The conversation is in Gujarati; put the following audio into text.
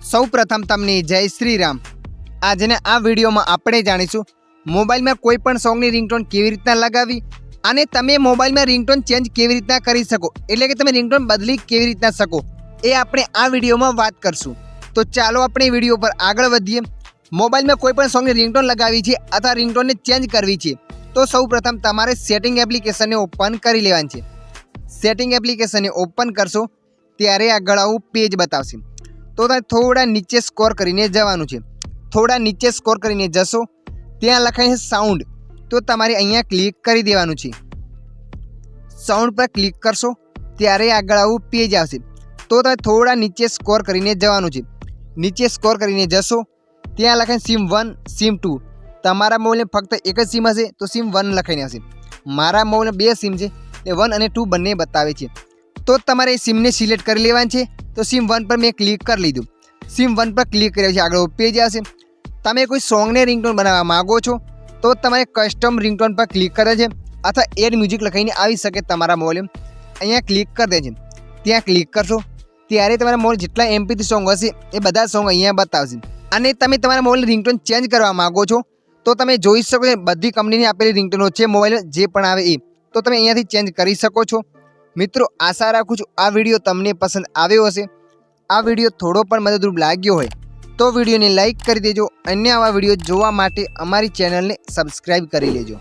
સૌ પ્રથમ તમને જય શ્રી રામ આજના આ વિડીયોમાં આપણે જાણીશું, મોબાઈલમાં કોઈ પણ સોંગની રિંગટોન કેવી રીતના લગાવી અને તમે મોબાઈલમાં રિંગટોન ચેન્જ કેવી રીતના કરી શકો, એટલે કે તમે રિંગટોન બદલી કેવી રીતના શકો, એ આપણે આ વિડીયોમાં વાત કરશું. તો ચાલો આપણે વીડિયો પર આગળ વધીએ. મોબાઈલમાં કોઈ પણ સોંગની રિંગટોન લગાવી છે અથવા રિંગટોનને ચેન્જ કરવી છે, તો સૌ પ્રથમ તમારે સેટિંગ એપ્લિકેશનને ઓપન કરી લેવાની છે. સેટિંગ એપ્લિકેશનને ઓપન કરશો, ત્યારે આગળ આવું પેજ બતાવશે. તો તમે થોડા નીચે સ્કોર કરીને જવાનું છે. થોડા નીચે સ્કોર કરીને જશો, ત્યાં લખાય છે સાઉન્ડ તો તમારે અહીંયા ક્લિક કરી દેવાનું છે. સાઉન્ડ પર ક્લિક કરશો, ત્યારે આગળ આવું પેજ આવશે. તો તમે થોડા નીચે સ્કોર કરીને જવાનું છે. નીચે સ્કોર કરીને જશો, ત્યાં લખાય સિમ વન સિમ ટુ તમારા મોબાઈલને ફક્ત એક જ સિમ હશે, તો સિમ વન લખાઈને હશે મારા મોબાઈલમાં બે સિમ છે એ વન અને ટુ બંને બતાવે છે. તો તમારે એ સિમને સિલેક્ટ કરી લેવાની છે. તો સિમ વન પર મેં ક્લિક કરી લીધું. સિમ વન પર ક્લિક કર્યા છે આગળ પેજ આવશે. તમે કોઈ સોંગને રિંગટોન બનાવવા માગો છો, તો તમારે કસ્ટમ રિંગટોન પર ક્લિક કરે છે. અથવા એડ મ્યુઝિક લખાઈને આવી શકે તમારા મોબાઈલ અહીંયા ક્લિક કરી દે છે ત્યાં ક્લિક કરશો. ત્યારે તમારા મોબાઈલ જેટલા એમપીથી સોંગ હશે, એ બધા સોંગ અહીંયા બતાવશે. અને તમે તમારા મોબાઈલ રિંગટોન ચેન્જ કરવા માગો છો, તો તમે જોઈ શકો છો બધી કંપનીની આપેલી રિંગટોનો છે મોબાઈલ જે પણ આવે એ. તો તમે અહીંયાથી ચેન્જ કરી શકો છો. મિત્રો, આશા રાખું છું આ વીડિયો તમને પસંદ આવ્યો હશે. આ વીડિયો થોડો પણ મદદરૂપ લાગ્યો હોય, તો વિડીયોને લાઇક કરી દેજો અન્ય આવા વીડિયો જોવા માટે અમારી ચેનલને સબસ્ક્રાઈબ કરી લેજો.